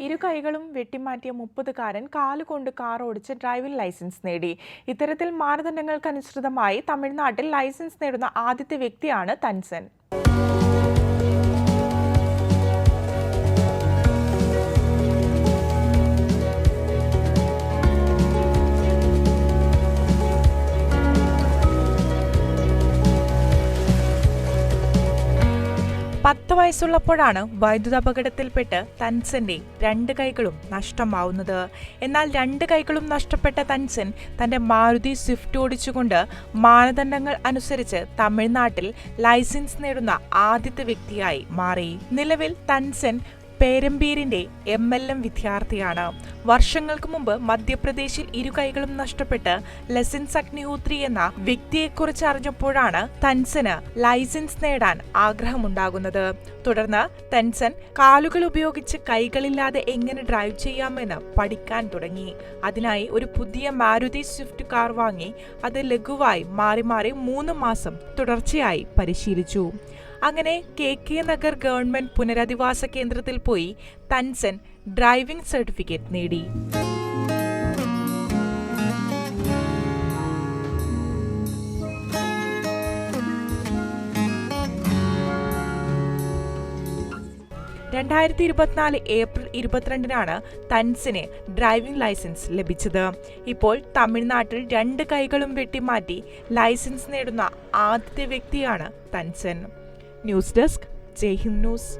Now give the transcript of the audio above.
ഇരു കൈകളും വെട്ടിമാറ്റിയ മുപ്പതുകാരൻ കാലുകൊണ്ട് കാർ ഓടിച്ച് ഡ്രൈവിംഗ് ലൈസൻസ് നേടി. ഇത്തരത്തിൽ മാനദണ്ഡങ്ങൾക്കനുസൃതമായി തമിഴ്നാട്ടിൽ ലൈസൻസ് നേടുന്ന ആദ്യത്തെ വ്യക്തിയാണ് തൻസൻ. പത്ത് വയസ്സുള്ളപ്പോഴാണ് വൈദ്യുതാപകടത്തിൽപ്പെട്ട് തൻസന്റെ രണ്ട് കൈകളും നഷ്ടമാവുന്നത്. എന്നാൽ രണ്ട് കൈകളും നഷ്ടപ്പെട്ട തൻസൻ തന്റെ മാരുതി സ്വിഫ്റ്റ് ഓടിച്ചുകൊണ്ട് മാനദണ്ഡങ്ങൾ അനുസരിച്ച് തമിഴ്നാട്ടിൽ ലൈസൻസ് നേടുന്ന ആദ്യത്തെ വ്യക്തിയായി മാറി. നിലവിൽ തൻസൻ പേരമ്പീരിന്റെ എം എൽ എം വിദ്യാർത്ഥിയാണ്. വർഷങ്ങൾക്ക് മുമ്പ് മധ്യപ്രദേശിൽ ഇരു കൈകളും നഷ്ടപ്പെട്ട് ലസൻസ് അഗ്നിഹോത്രി എന്ന വ്യക്തിയെക്കുറിച്ച് അറിഞ്ഞപ്പോഴാണ് തൻസന് ലൈസൻസ് നേടാൻ ആഗ്രഹമുണ്ടാകുന്നത്. തുടർന്ന് തൻസൻ കാലുകൾ ഉപയോഗിച്ച് കൈകളില്ലാതെ എങ്ങനെ ഡ്രൈവ് ചെയ്യാമെന്ന് പഠിക്കാൻ തുടങ്ങി. അതിനായി ഒരു പുതിയ മാരുതി സ്വിഫ്റ്റ് കാർ വാങ്ങി അത് ലഘുവായി മാറി മാറി മൂന്ന് മാസം തുടർച്ചയായി പരിശീലിച്ചു. അങ്ങനെ കെ കെ നഗർ ഗവൺമെന്റ് പുനരധിവാസ കേന്ദ്രത്തിൽ പോയി തൻസൻ ഡ്രൈവിംഗ് സർട്ടിഫിക്കറ്റ് നേടി. രണ്ടായിരത്തി ഇരുപത്തിനാല് ഏപ്രിൽ ഇരുപത്തിരണ്ടിനാണ് തൻസിന് ഡ്രൈവിംഗ് ലൈസൻസ് ലഭിച്ചത്. ഇപ്പോൾ തമിഴ്നാട്ടിൽ രണ്ട് കൈകളും വെട്ടിമാറ്റി ലൈസൻസ് നേടുന്ന ആദ്യത്തെ വ്യക്തിയാണ് Thansan. News desk Jaihind news.